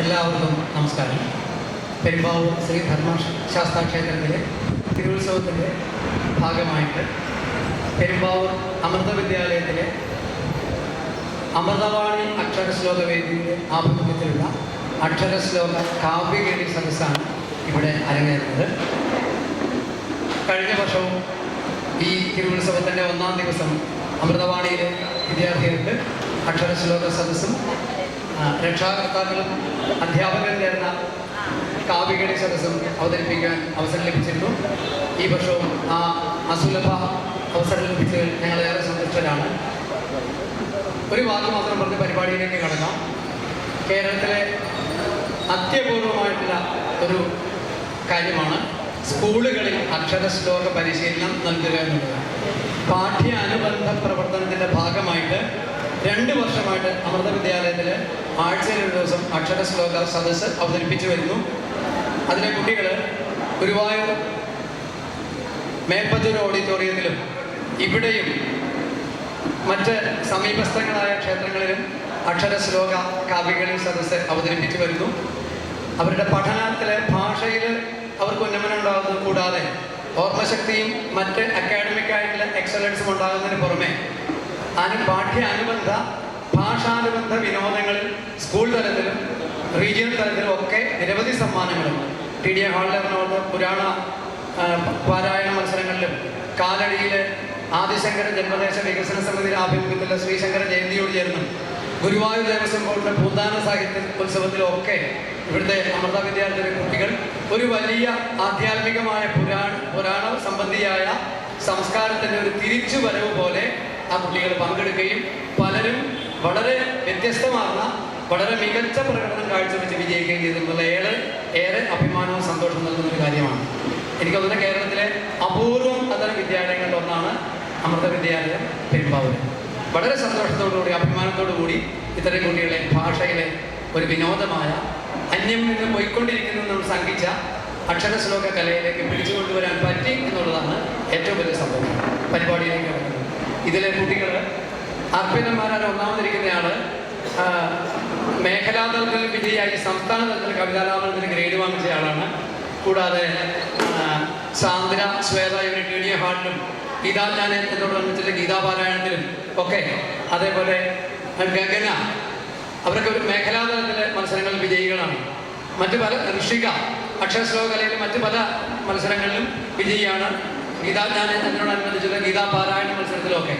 എല്ലാവർക്കും നമസ്കാരം. പെരുമ്പാവൂർ ശ്രീ ധർമ്മശാസ്ത്ര ക്ഷേത്രത്തിലെ തിരുവുത്സവത്തിന്റെ ഭാഗമായിട്ട് പെരുമ്പാവൂർ അമൃത വിദ്യാലയത്തിലെ അമൃതവാണി അക്ഷരശ്ലോക വേദിയുടെ ആഭിമുഖ്യത്തിലുള്ള അക്ഷരശ്ലോക കാവ്യകേളി സദസ്സാണ് ഇവിടെ അരങ്ങേറുന്നത്. കഴിഞ്ഞ വർഷവും ഈ തിരുവുത്സവത്തിന്റെ ഒന്നാം ദിവസം അമൃതവാണിയിലെ വിദ്യാർത്ഥികൾക്ക് അക്ഷരശ്ലോക സദസ്സും രക്ഷാകർത്താക്കളും അധ്യാപകരും ചേർന്ന കാവ്യകേടി സദസ്സും അവതരിപ്പിക്കാൻ അവസരം ലഭിച്ചിരുന്നു. ഈ വർഷവും ആ അസുലഭ അവസരം ലഭിച്ചതിൽ ഞങ്ങളേറെ സന്തുഷ്ടരാണ്. ഒരു വാക്ക് മാത്രം പറഞ്ഞ് പരിപാടിയിലേക്ക് കടക്കാം. കേരളത്തിലെ അത്യപൂർവമായിട്ടുള്ള ഒരു കാര്യമാണ് സ്കൂളുകളിൽ അക്ഷര ശ്ലോക പരിശീലനം നൽകുക എന്നുള്ളത്. പാഠ്യ അനുബന്ധ പ്രവർത്തനത്തിന്റെ ഭാഗമായിട്ട് രണ്ട് വർഷമായിട്ട് അമൃത വിദ്യാലയത്തിൽ ആഴ്ചയിൽ ഒരു ദിവസം അക്ഷര ശ്ലോക സദസ്സ് അവതരിപ്പിച്ചു വരുന്നു. അതിലെ കുട്ടികൾ ഗുരുവായൂർ മേപ്പത്തൂർ ഓഡിറ്റോറിയത്തിലും ഇവിടെയും മറ്റ് സമീപസ്ഥങ്ങളായ ക്ഷേത്രങ്ങളിലും അക്ഷര ശ്ലോക കാവ്യകളിൽ സദസ്സ് അവതരിപ്പിച്ചു വരുന്നു. അവരുടെ പഠനത്തിലെ ഭാഷയിൽ അവർക്ക് ഉന്നമനം ഉണ്ടാകുന്നത് കൂടാതെ ഓർമ്മശക്തിയും മറ്റ് അക്കാഡമിക് ആയിട്ടുള്ള എക്സലൻസും ഉണ്ടാകുന്നതിന് പുറമെ അനു പാഠ്യ അനുബന്ധ ഭാഷാനുബന്ധ വിനോദങ്ങളിൽ സ്കൂൾ തലത്തിലും റീജിയണൽ തലത്തിലും ഒക്കെ നിരവധി സമ്മാനങ്ങളും ടി ഡി എ എറണാകുളത്ത് പുരാണ പാരായണ മത്സരങ്ങളിലും കാലടിയിലെ ആദിശങ്കര ജന്മദേശ വികസന സമിതിയുടെ ആഭിമുഖ്യത്തിലുള്ള ശ്രീശങ്കര ജയന്തിയോട് ചേർന്നും ഗുരുവായൂർ ദേവസ്വം ബോർഡിന്റെ പൂന്താന സാഹിത്യ ഉത്സവത്തിലൊക്കെ ഇവിടുത്തെ അമൃത വിദ്യാർത്ഥികളുടെ കുട്ടികൾ ഒരു വലിയ ആധ്യാത്മികമായ പുരാണ പുരാണ സംബന്ധിയായ സംസ്കാരത്തിന്റെ ഒരു തിരിച്ചു തിരിച്ചുവരവ് പോലെ ആ കുട്ടികൾ പങ്കെടുക്കുകയും പലരും വളരെ വ്യത്യസ്തമാർന്ന വളരെ മികച്ച പ്രകടനം കാഴ്ചവെച്ച് വിജയിക്കുകയും ചെയ്തിട്ടുള്ള ഏറെ ഏറെ അഭിമാനവും സന്തോഷവും നൽകുന്ന ഒരു കാര്യമാണ്. എനിക്ക് തോന്നുന്ന കേരളത്തിലെ അപൂർവം അത്തരം വിദ്യാലയങ്ങളിൽ ഒന്നാണ് അമൃത വിദ്യാലയം പെരുമ്പാവൂർ വളരെ സന്തോഷത്തോടുകൂടി അഭിമാനത്തോടു കൂടി ഇത്തരം കുട്ടികളെ ഭാഷയിലെ ഒരു വിനോദമായ അന്യം നിന്ന് പോയിക്കൊണ്ടിരിക്കുന്നു നമ്മൾ സംഘിച്ച അക്ഷരശ്ലോക കലയിലേക്ക് പിടിച്ചു കൊണ്ടുവരാൻ പറ്റി എന്നുള്ളതാണ് ഏറ്റവും വലിയ സംഭവം. പരിപാടിയിലേക്ക് ഇതിലെ കുട്ടികൾ അർപ്പിതന്മാരാണ് ഒന്നാമതിരിക്കുന്നയാൾ. മേഖലാ തലത്തിൽ വിജയിയായി സംസ്ഥാന തലത്തിൽ കവിതാലാപനത്തിന് ഗ്രേഡ് വാങ്ങിച്ച ആളാണ്. കൂടാതെ സാന്ദ്ര ശ്വേത ഇവർ ടി ഡി എ ഹാളിലും ഗീതാജ്ഞാന എന്നോടനുബന്ധിച്ചുള്ള ഗീതാപാരായണത്തിലും ഒക്കെ അതേപോലെ ഗഗന അവരൊക്കെ ഒരു മേഖലാ തലത്തിലെ മത്സരങ്ങളിൽ വിജയികളാണ്. മറ്റു പല ഋഷിക അക്ഷരശ്ലോകലയിലും മറ്റു പല മത്സരങ്ങളിലും വിജയിയാണ്. ഗീതാജ്ഞാന ഗീതാ പാരായണ മത്സരത്തിലൊക്കെ.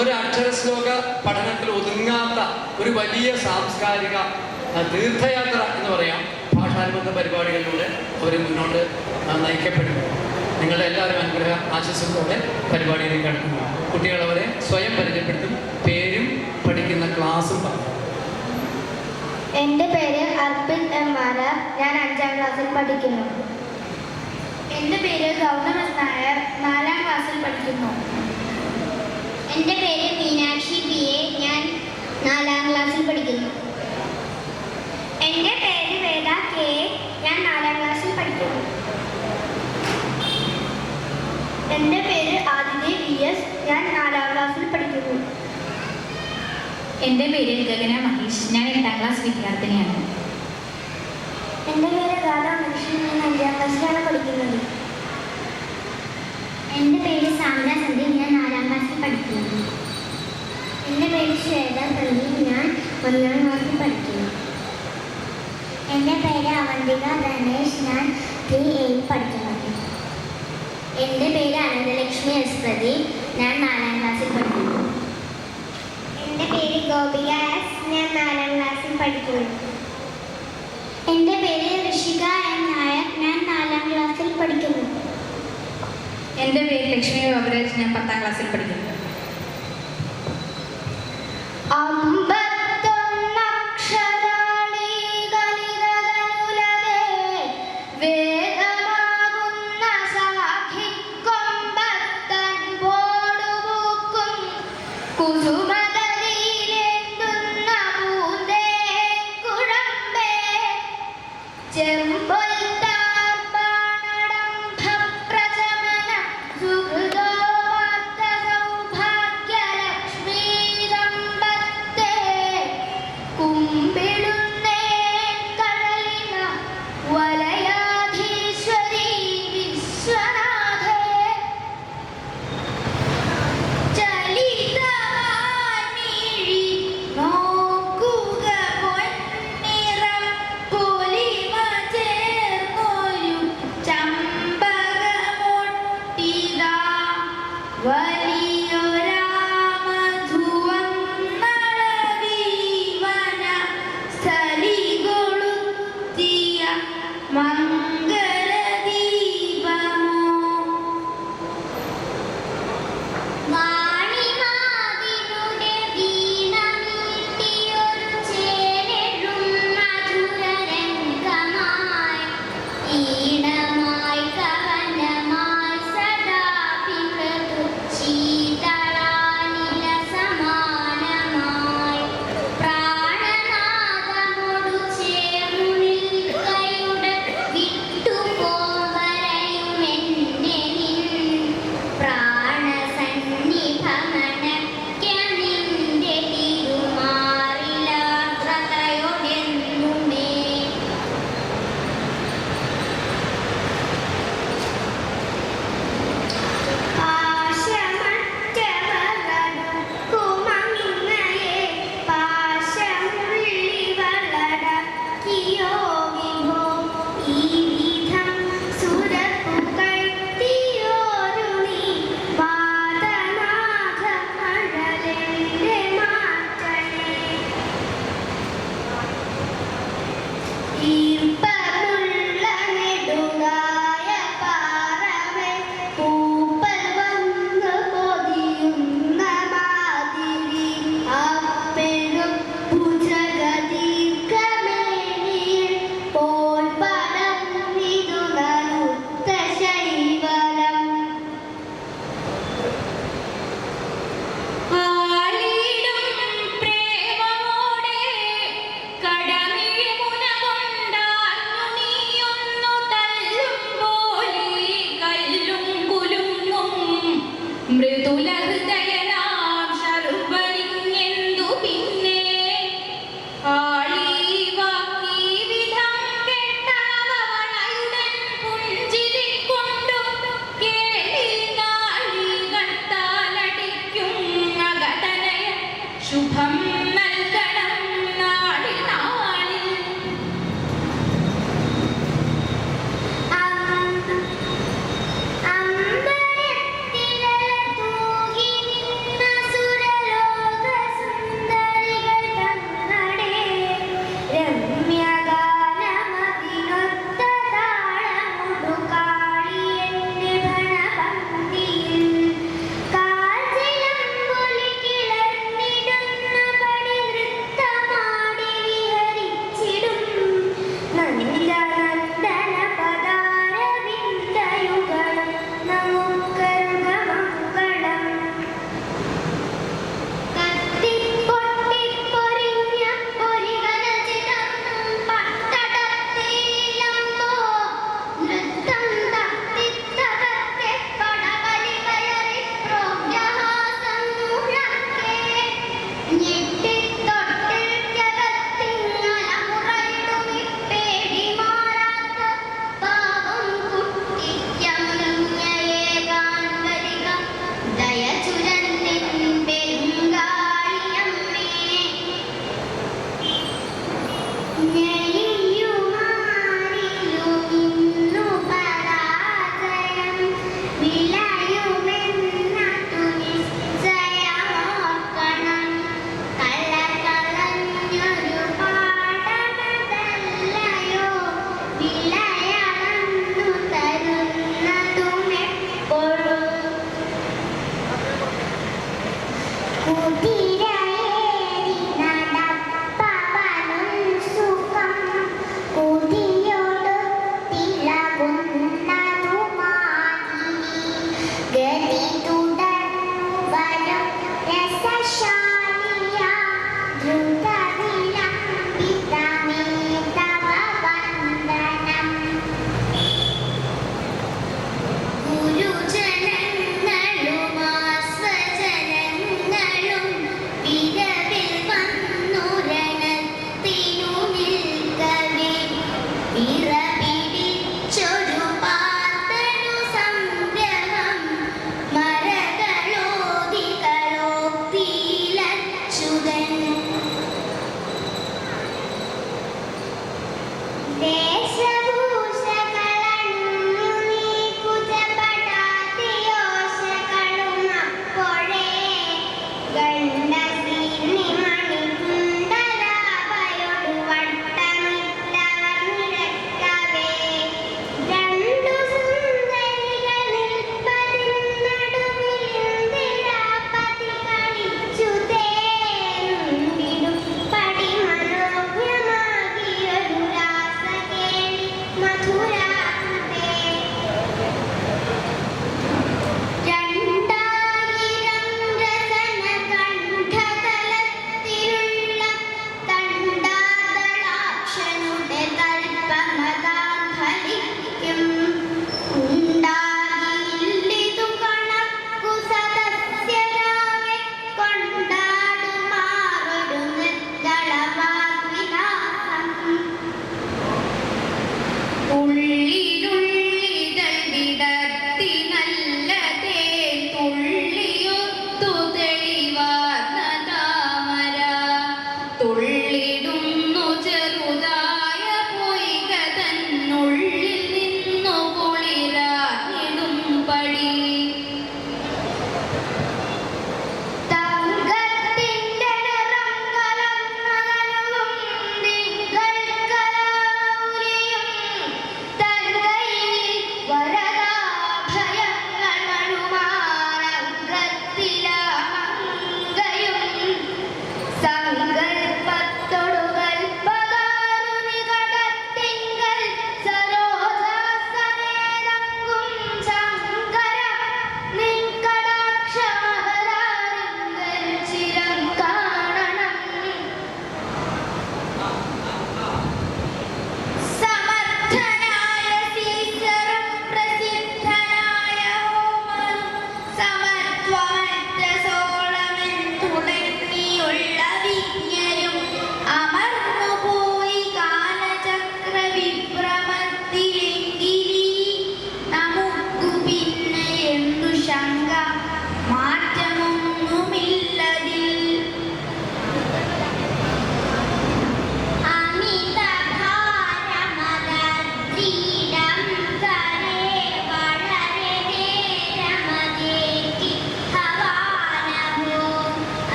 ഒരു അക്ഷര ശ്ലോക പഠനത്തിൽ ഒതുങ്ങാത്ത ഒരു വലിയ സാംസ്കാരിക തീർത്ഥയാത്ര എന്ന് പറയാം. ഭാഷാനുബന്ധ പരിപാടികളിലൂടെ അവർ മുന്നോട്ട് നയിക്കപ്പെടും നിങ്ങളുടെ എല്ലാവരും അനുഗ്രഹ ആശംസകളോടെ പരിപാടിയിലേക്ക് കടക്കുന്നു കുട്ടികളവരെ സ്വയം പരിചയപ്പെടുത്തും പേരും പഠിക്കുന്ന ക്ലാസ്സും പറഞ്ഞു. എന്റെ പേര് അർപ്പിത് എം മാരാർ ഞാൻ അഞ്ചാം ക്ലാസ്സിൽ പഠിക്കുന്നു. എന്റെ പേര് ഗൗതമൻ നായർ നാലാം ക്ലാസ്സിൽ പഠിക്കുന്നു. എന്റെ പേര് മീനാക്ഷി പി എ ഞാൻ നാലാം ക്ലാസ്സിൽ പഠിക്കുന്നു. എന്റെ പേര് വേദ കെ. ഞാൻ നാലാം ക്ലാസ്സിൽ പഠിക്കുന്നു. എന്റെ പേര് ആദിത്യ വി എസ് ഞാൻ നാലാം ക്ലാസ്സിൽ പഠിക്കുന്നു. എന്റെ പേര് ഗഗന മഹേഷ്. ഞാൻ എട്ടാം ക്ലാസ് വിദ്യാർത്ഥിനിയാണ്. എന്റെ പേര് രാധ ഞാൻ അഞ്ചാം ക്ലാസ്സിലാണ് പഠിക്കുന്നത്. എന്റെ പേര് സാന്ദ്ര സന്ദീപ് ഞാൻ നാലാം ക്ലാസ്സിൽ പഠിക്കുന്നു. എന്റെ പേര് ശ്വേത ഞാൻ ഒന്നാം ക്ലാസ്സിൽ പഠിക്കുന്നു. എന്റെ പേര് അവന്തിക ഗണേഷ് ഞാൻ ത്രീ എയിൽ പഠിക്കുന്നു. എന്റെ പേര് അനന്തലക്ഷ്മി എസ് ഞാൻ നാലാം ക്ലാസ്സിൽ പഠിക്കുന്നു. എന്റെ പേര് ഗോപിക എസ് ഞാൻ നാലാം ക്ലാസ്സിൽ പഠിക്കുന്നു. എന്റെ പേര് ഋഷിക എൻ നായർ. ഞാൻ നാലാം ക്ലാസ്സിൽ പഠിക്കുന്നു. എന്റെ പേര് ലക്ഷ്മി ബാബുരാജ് ഞാൻ പത്താം ക്ലാസ്സിൽ പഠിക്കുന്നു. ചെമ്പൊൽത്താർപ്പാണടംഭപ്രചമന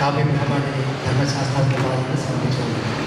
కాపీ బ్రహ్మాన్ని ధర్మశాస్త్రాల ద్వారా సమర్పించుకుంటున్నాను